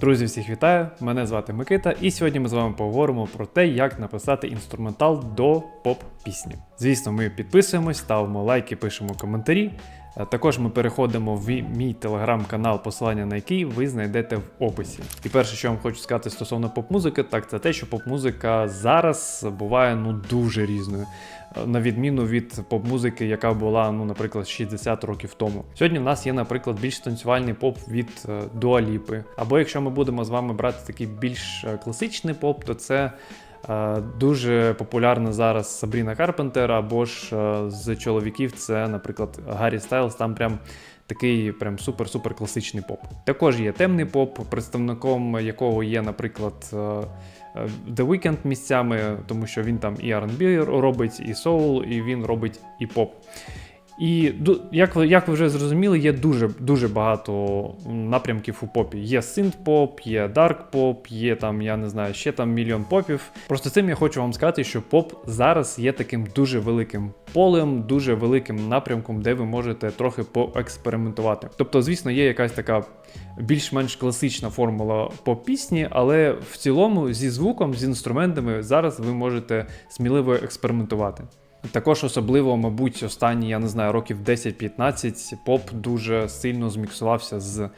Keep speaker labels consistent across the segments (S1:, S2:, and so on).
S1: Друзі, всіх вітаю! Мене звати Микита, і сьогодні ми з вами поговоримо про те, як написати інструментал до поп-пісні. Звісно, ми підписуємось, ставимо лайки, пишемо коментарі. Е, Також ми переходимо в мій телеграм-канал, посилання на який ви знайдете в описі. І перше, що я вам хочу сказати стосовно поп-музики, так це те, що поп-музика зараз буває ну дуже різною. Е, На відміну від поп-музики, яка була, ну, наприклад, 60 років тому. Сьогодні в нас є, наприклад, більш танцювальний поп від е, Дуаліпи. Або якщо ми будемо з вами брати такий більш класичний поп, то це дуже популярна зараз Сабріна Карпентер, або ж е, з чоловіків це, наприклад, Гаррі Стайлз, там прям. Такий прям супер-супер класичний поп. Також є темний поп, представником якого є, наприклад, е, е, The Weeknd місцями, тому що він там і R&B робить, і соул, і він робить і поп. І як ви, як ви вже зрозуміли, є дуже дуже багато напрямків у попі. Є синт-поп, є дарк-поп, є там, я не знаю, ще там мільйон попів. Просто цим я хочу вам сказати, що поп зараз є таким дуже великим полем, дуже великим напрямком, де ви можете трохи поекспериментувати. Тобто, звісно, є якась така більш-менш класична формула поп-пісні, але в цілому зі звуком, з інструментами зараз ви можете сміливо експериментувати. Також особливо, мабуть, останні, я не знаю, років 10-15 поп дуже сильно зміксувався з е,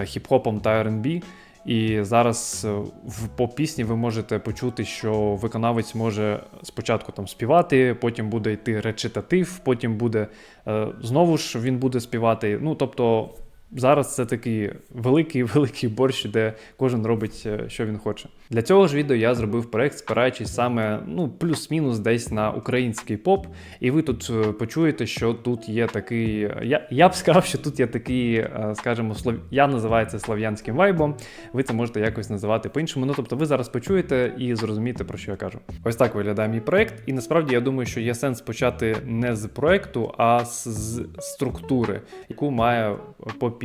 S1: хіп-хопом та R&B. І зараз е, в поп-пісні ви можете почути, що виконавець може спочатку там співати, потім буде йти речитатив, потім буде е, знову ж він буде співати. Ну тобто зараз це такий великий великий борщ, де кожен робить, е, що він хоче. Для цього ж відео я зробив проект, спираючись саме ну плюс-мінус десь на український поп. І ви тут е, почуєте, що тут є такий. Я, я б сказав, що тут є такий, е, скажімо, слов... я називаю це слов'янським вайбом. Ви це можете якось називати по-іншому. Ну тобто, ви зараз почуєте і зрозумієте, про що я кажу. Ось так виглядає мій проект. І насправді я думаю, що є сенс почати не з проекту, а з, структури, яку має поп-пісня.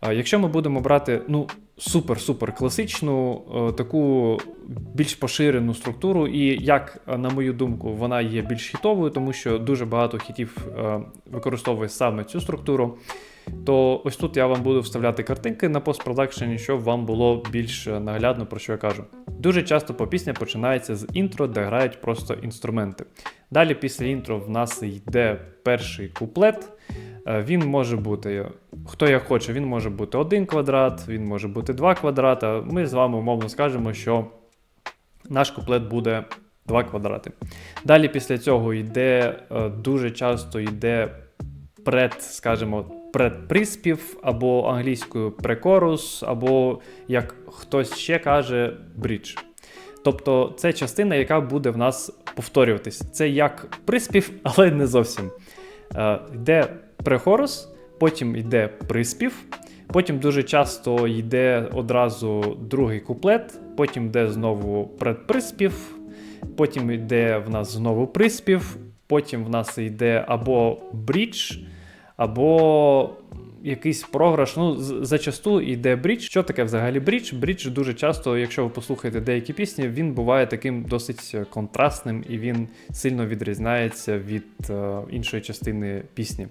S1: А Якщо ми будемо брати ну супер-супер класичну, е, таку більш поширену структуру, і як, е, на мою думку, вона є більш хітовою, тому що дуже багато хітів е, використовує саме цю структуру. То ось тут я вам буду вставляти картинки на постпродакшені, щоб вам було більш наглядно про що я кажу. Дуже часто по пісня починається з інтро, де грають просто інструменти. Далі після інтро в нас йде перший куплет. Е, Він може бути хто як хоче, він може бути один квадрат, він може бути два квадрата. Ми з вами умовно скажемо, що наш куплет буде 2 квадрати. Далі після цього йде е, дуже часто йде пред, скажімо, предприспів, або англійською прекорус, або як хтось ще каже, брідж. Тобто це частина, яка буде в нас повторюватись. Це як приспів, але не зовсім. Е, йде прехорус, потім йде приспів, потім дуже часто йде одразу другий куплет, потім йде знову предприспів, потім йде в нас знову приспів, потім в нас йде або брідж, або якийсь програш. Ну, зачасту йде брідж. Що таке взагалі брідж? Брідж дуже часто, якщо ви послухаєте деякі пісні, він буває таким досить контрастним і він сильно відрізняється від е, іншої частини пісні.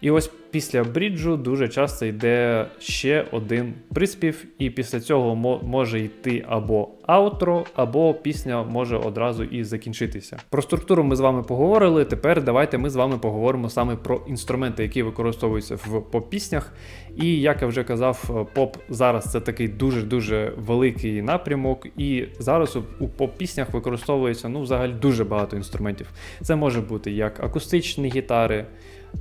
S1: І ось після бріджу дуже часто йде ще один приспів, і після цього мо- може йти або аутро, або пісня може одразу і закінчитися. Про структуру ми з вами поговорили. Тепер давайте ми з вами поговоримо саме про інструменти, які використовуються в поп-піснях. І як я вже казав, поп зараз це такий дуже-дуже великий напрямок, і зараз у поп-піснях використовується ну, взагалі дуже багато інструментів. Це може бути як акустичні гітари,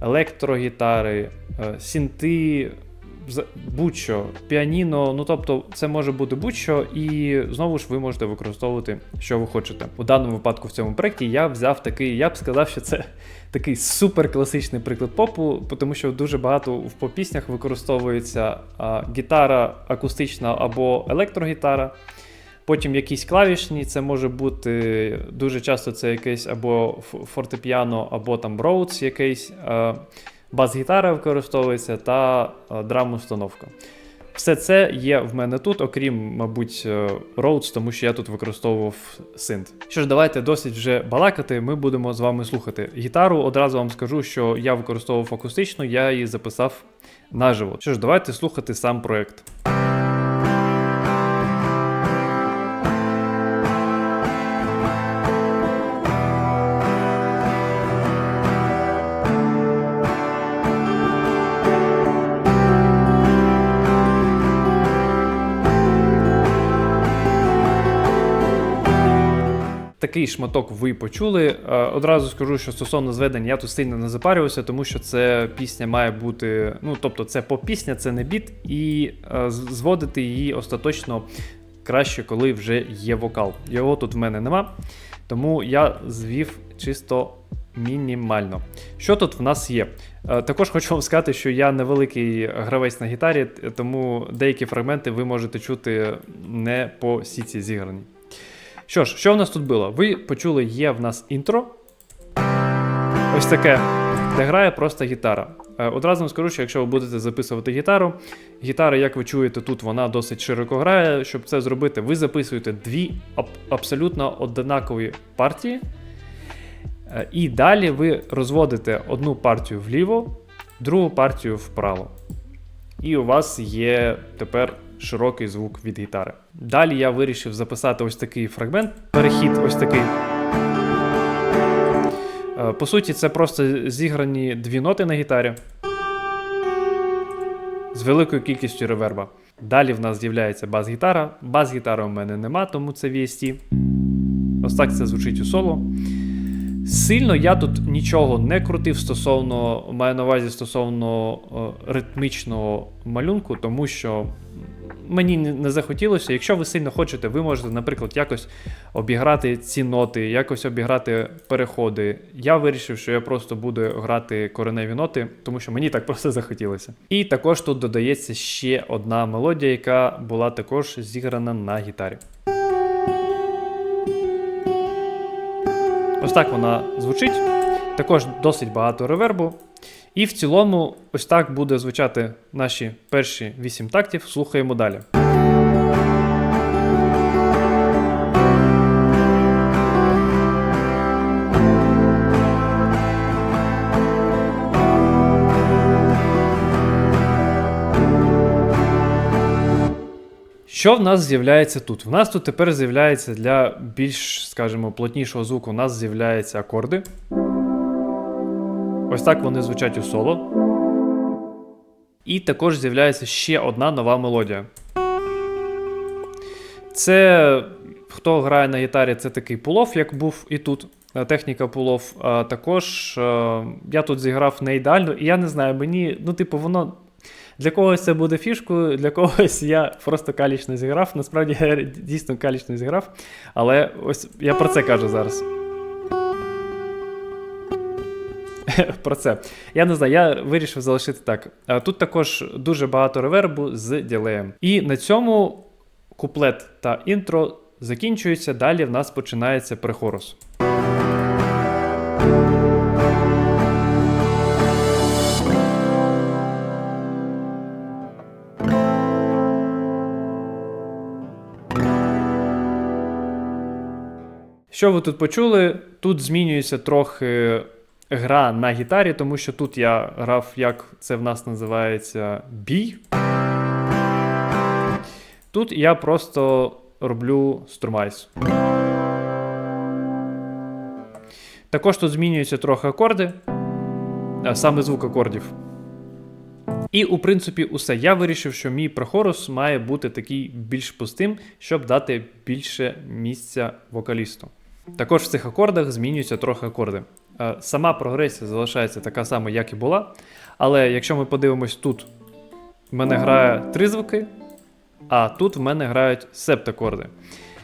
S1: електрогітари, е, синти, будь-що, піаніно. Ну тобто, це може бути будь-що, і знову ж ви можете використовувати, що ви хочете. У даному випадку в цьому проєкті я взяв такий, я б сказав, що це такий супер класичний приклад попу, тому що дуже багато в поп-піснях використовується а, гітара акустична або електрогітара. Потім якісь клавішні, це може бути дуже часто це якесь або фортепіано, або там роудс якийсь, е, бас-гітара використовується та е, драм-установка. Все це є в мене тут, окрім, мабуть, е, Rhodes, тому що я тут використовував синт. Що ж, давайте досить вже балакати. Ми будемо з вами слухати гітару. Одразу вам скажу, що я використовував акустичну, я її записав наживо. Що ж, давайте слухати сам проект. Такий шматок ви почули. Е, Одразу скажу, що стосовно зведень я тут сильно не запарювався, тому що це пісня має бути. Ну, тобто, це поп-пісня, це не біт, і е, зводити її остаточно краще, коли вже є вокал. Його тут в мене нема, тому я звів чисто мінімально. Що тут в нас є? Е, Також хочу вам сказати, що я невеликий гравець на гітарі, тому деякі фрагменти ви можете чути не по сіці зіграні. Що ж, що в нас тут було? Ви почули, є в нас інтро. Ось таке, де грає просто гітара. Е, Одразу вам скажу, що якщо ви будете записувати гітару, гітара, як ви чуєте, тут вона досить широко грає. Щоб це зробити, ви записуєте дві аб- абсолютно однакові партії. Е, І далі ви розводите одну партію вліво, другу партію вправо. І у вас є тепер широкий звук від гітари. Далі я вирішив записати ось такий фрагмент, перехід ось такий. Е, По суті, це просто зіграні дві ноти на гітарі з великою кількістю реверба. Далі в нас з'являється бас-гітара. Бас-гітари у мене нема, тому це VST. Ось так це звучить у соло. Сильно я тут нічого не крутив стосовно, маю на увазі стосовно е, ритмічного малюнку, тому що мені не захотілося. Якщо ви сильно хочете, ви можете, наприклад, якось обіграти ці ноти, якось обіграти переходи. Я вирішив, що я просто буду грати кореневі ноти, тому що мені так просто захотілося. І також тут додається ще одна мелодія, яка була також зіграна на гітарі. Ось так вона звучить. Також досить багато ревербу. І в цілому, ось так буде звучати наші перші 8 тактів. Слухаємо далі. Що в нас з'являється тут? В нас тут тепер з'являється для більш, скажімо, плотнішого звуку, у нас з'являються акорди. Ось так вони звучать у соло. І також з'являється ще одна нова мелодія. Це, хто грає на гітарі, це такий пулов, як був і тут. е, Техніка пулов. Також е, я тут зіграв не ідеально, і я не знаю, мені, ну, типу, воно. Для когось це буде фішкою, для когось я просто калічно зіграв. Насправді я дійсно калічно зіграв. Але ось я про це кажу зараз. Про це. Я не знаю, я вирішив залишити так. Тут також дуже багато ревербу з ділеєм. І на цьому куплет та інтро закінчуються. Далі в нас починається прехорус. Що ви тут почули? Тут змінюється трохи гра на гітарі, тому що тут я грав, як це в нас називається, бій. Тут я просто роблю струмайс. Також тут змінюються трохи акорди, саме звук акордів. І, у принципі, усе. Я вирішив, що мій прохорус має бути такий більш пустим, щоб дати більше місця вокалісту. Також в цих акордах змінюються трохи акорди. Е, Сама прогресія залишається така сама, як і була. Але якщо ми подивимось тут, в мене грає три звуки, а тут в мене грають септакорди.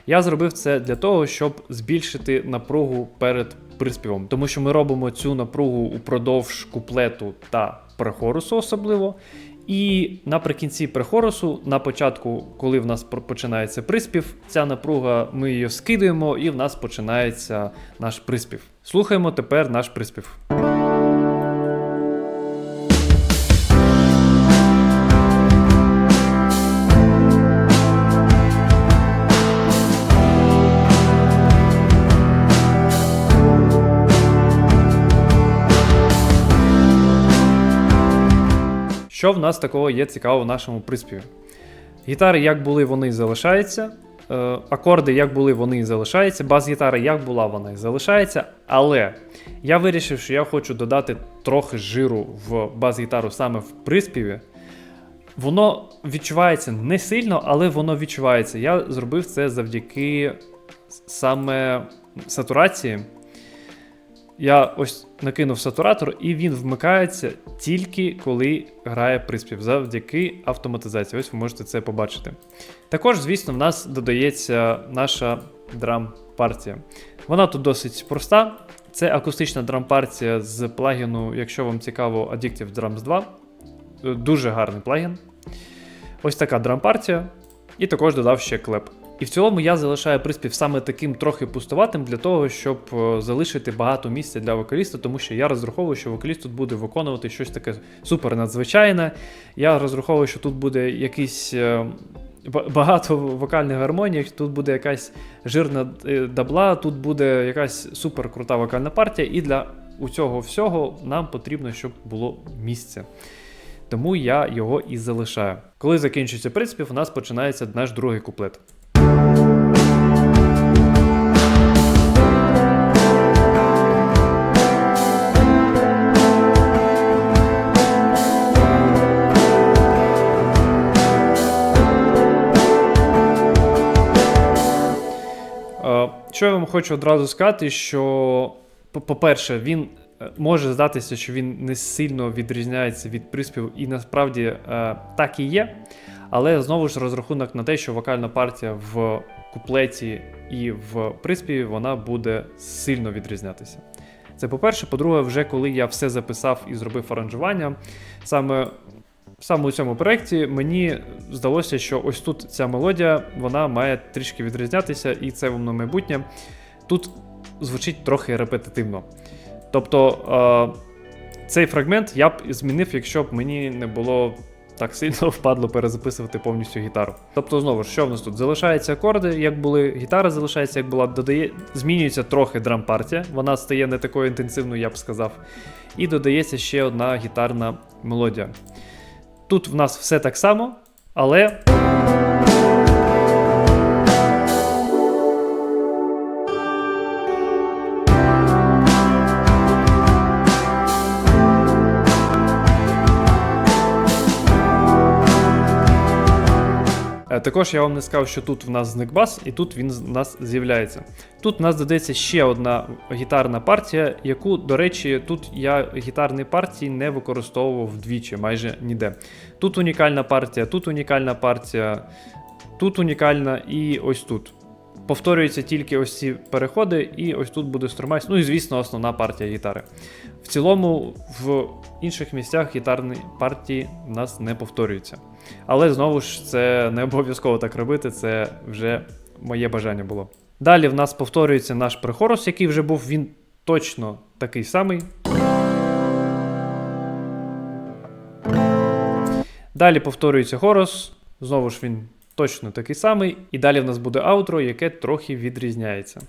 S1: Я зробив це для того, щоб збільшити напругу перед приспівом, тому що ми робимо цю напругу упродовж куплету та прехорусу особливо. І наприкінці прихоросу, на початку, коли в нас починається приспів, ця напруга ми її скидуємо, і в нас починається наш приспів. Слухаємо тепер наш приспів. Що в нас такого є цікавого в нашому приспіві? Гітари, як були, вони залишаються. Е, акорди, як були, вони і залишаються. Бас-гітара, як була, вона і залишається. Але я вирішив, що я хочу додати трохи жиру в бас-гітару саме в приспіві. Воно відчувається не сильно, але воно відчувається. Я зробив це завдяки саме сатурації. Я ось накинув сатуратор, і він вмикається тільки коли грає приспів завдяки автоматизації. Ось ви можете це побачити. Також, звісно, в нас додається наша драм-партія. Вона тут досить проста. Це акустична драм-партія з плагіну, якщо вам цікаво, Addictive Drums 2. Е, Дуже гарний плагін. Ось така драм-партія. І також додав ще клеп. І в цілому я залишаю приспів саме таким трохи пустуватим для того, щоб е, залишити багато місця для вокаліста, тому що я розраховую, що вокаліст тут буде виконувати щось таке супер надзвичайне. Я розраховую, що тут буде якийсь. е, Багато вокальних гармоній, тут буде якась жирна е, дабла, тут буде якась супер крута вокальна партія, і для у цього всього нам потрібно, щоб було місце. Тому я його і залишаю. Коли закінчується приспів, у нас починається наш другий куплет. Що я вам хочу одразу сказати, що, по- по-перше, він е, може здатися, що він не сильно відрізняється від приспіву, і насправді е, так і є. Але знову ж розрахунок на те, що вокальна партія в куплеті і в приспіві вона буде сильно відрізнятися. Це по-перше. По-друге, вже коли я все записав і зробив аранжування, саме саме у цьому проєкті мені здалося, що ось тут ця мелодія вона має трішки відрізнятися, і це воно майбутнє. Тут звучить трохи репетитивно. Тобто е, цей фрагмент я б змінив, якщо б мені не було так сильно впадло перезаписувати повністю гітару. Тобто, знову ж, що в нас тут? Залишаються акорди, як були, гітара залишається, як була, додає, змінюється трохи драм-партія, вона стає не такою інтенсивною, я б сказав. І додається ще одна гітарна мелодія. Тут в нас все так само, але. Також я вам не сказав, що тут в нас зник бас, і тут він в нас з'являється. Тут в нас додається ще одна гітарна партія, яку, до речі, тут я гітарні партії не використовував вдвічі, майже ніде. Тут унікальна партія, тут унікальна партія, тут унікальна і ось тут. Повторюються тільки ось ці переходи, і ось тут буде струмайс. Ну і звісно, основна партія гітари. В цілому, в інших місцях гітарні партії в нас не повторюються. Але знову ж це не обов'язково так робити, це вже моє бажання було. Далі в нас повторюється наш прихорус, який вже був, він точно такий самий. Далі повторюється хорус, знову ж він точно такий самий. І далі в нас буде аутро, яке трохи відрізняється.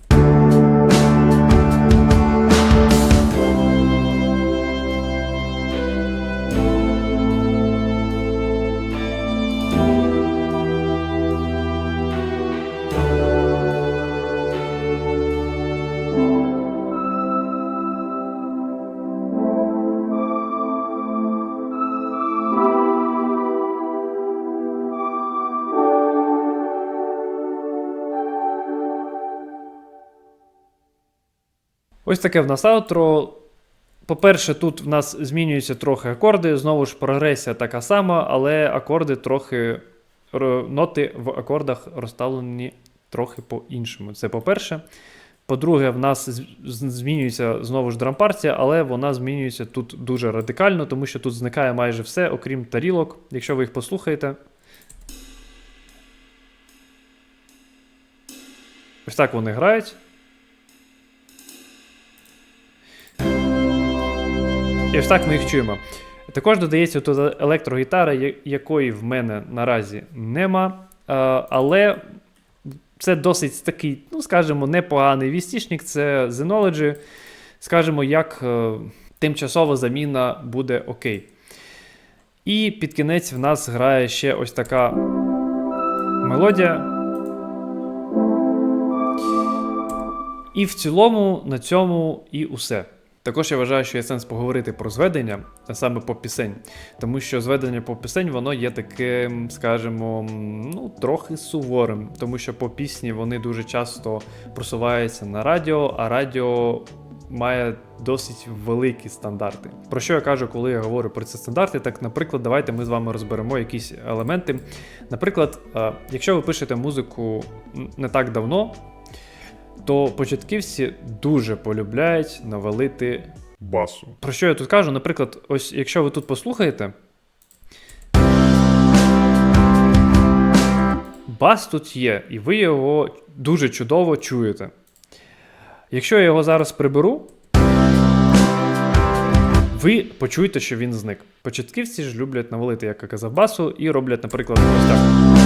S1: Ось таке в нас аутро. По-перше, тут в нас змінюються трохи акорди. Знову ж прогресія така сама, але акорди трохи. Ноти в акордах розставлені трохи по-іншому. Це по-перше. По-друге, в нас змінюється знову ж дрампартія, але вона змінюється тут дуже радикально, тому що тут зникає майже все, окрім тарілок. Якщо ви їх послухаєте. Ось так вони грають. І ось так ми їх чуємо. Також додається тут електрогітара, якої в мене наразі нема. Е, Але це досить такий, ну скажімо, непоганий вістішник, це Zenology. Скажімо, як е, тимчасова заміна буде окей. І під кінець в нас грає ще ось така мелодія. І в цілому на цьому і усе. Також я вважаю, що є сенс поговорити про зведення, а саме по пісень, тому що зведення по пісень воно є таким, скажімо, ну трохи суворим, тому що по пісні вони дуже часто просуваються на радіо, а радіо має досить великі стандарти. Про що я кажу, коли я говорю про ці стандарти? Так, наприклад, давайте ми з вами розберемо якісь елементи. Наприклад, е, якщо ви пишете музику не так давно, то початківці дуже полюбляють навалити
S2: басу.
S1: про що я тут кажу? Наприклад, ось якщо ви тут послухаєте. Бас тут є, і ви його дуже чудово чуєте. Якщо я його зараз приберу, ви почуєте, що він зник. Початківці ж люблять навалити, як я казав, басу, і роблять, наприклад, ось так.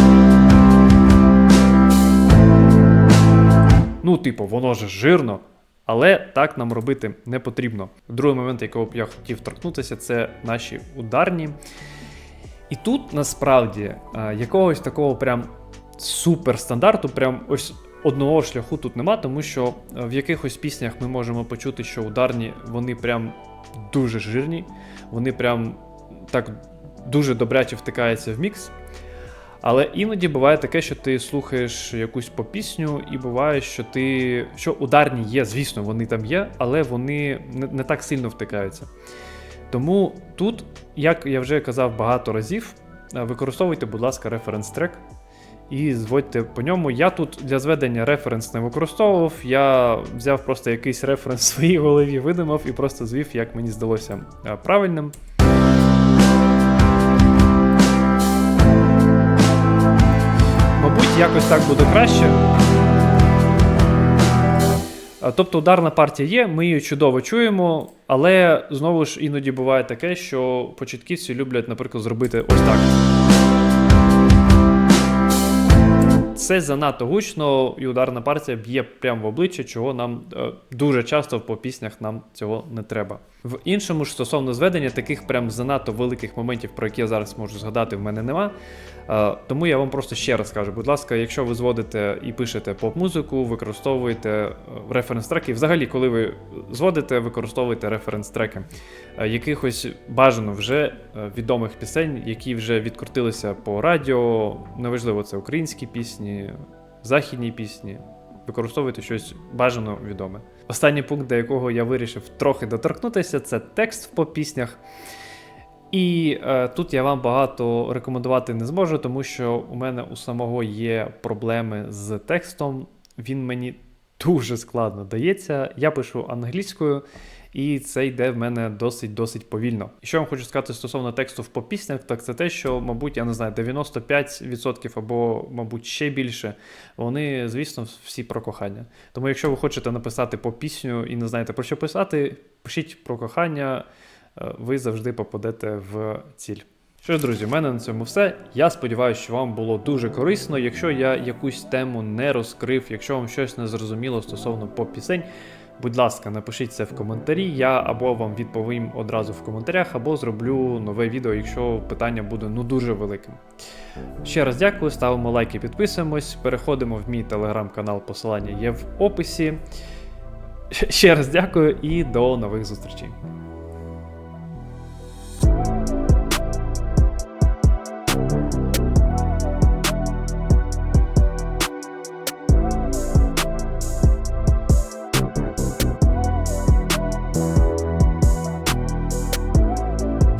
S1: Ну, типу, воно ж жирно, але так нам робити не потрібно. Другий момент, якого б я хотів торкнутися, це наші ударні. І тут насправді е, якогось такого прям суперстандарту, прям ось одного шляху тут нема, тому що е, в якихось піснях ми можемо почути, що ударні вони прям дуже жирні, вони прям так дуже добряче втикаються в мікс. Але іноді буває таке, що ти слухаєш якусь попісню, і буває, що ти. що ударні є, звісно, вони там є, але вони не, не так сильно втикаються. Тому тут, як я вже казав багато разів, е, використовуйте, будь ласка, референс-трек і зводьте по ньому. Я тут для зведення референс не використовував, я взяв просто якийсь референс в своїй голові, видумав і просто звів, як мені здалося е, правильним. Мабуть, якось так буде краще. Тобто ударна партія є, ми її чудово чуємо, але знову ж іноді буває таке, що початківці люблять, наприклад, зробити ось так. Це занадто гучно, і ударна партія б'є прямо в обличчя, чого нам е, дуже часто по піснях нам цього не треба. В іншому ж стосовно зведення, таких прям занадто великих моментів, про які я зараз можу згадати, в мене нема. Е, тому я вам просто ще раз кажу, будь ласка, якщо ви зводите і пишете поп-музику, використовуйте е, референс-треки. Взагалі, коли ви зводите, використовуйте референс-треки е, якихось бажано вже відомих пісень, які вже відкрутилися по радіо. Неважливо, це українські пісні, західні пісні. Використовуйте щось бажано відоме. Останній пункт, до якого я вирішив трохи доторкнутися, це текст по піснях. І е, тут я вам багато рекомендувати не зможу, тому що у мене у самого є проблеми з текстом. Він мені дуже складно дається. Я пишу англійською, і це йде в мене досить-досить повільно. І що я вам хочу сказати стосовно тексту по піснях, так це те, що, мабуть, я не знаю, 95% або, мабуть, ще більше, вони, звісно, всі про кохання. Тому, якщо ви хочете написати по пісню і не знаєте про що писати, пишіть про кохання, е, ви завжди попадете в ціль. Що ж, друзі, в мене на цьому все. Я сподіваюся, що вам було дуже корисно. Якщо я якусь тему не розкрив, якщо вам щось не зрозуміло стосовно поп-пісень, будь ласка, напишіть це в коментарі. Я або вам відповім одразу в коментарях, або зроблю нове відео, якщо питання буде ну дуже великим. Ще раз дякую, ставимо лайки, підписуємось, переходимо в мій телеграм-канал, посилання є в описі. Ще раз дякую і до нових зустрічей.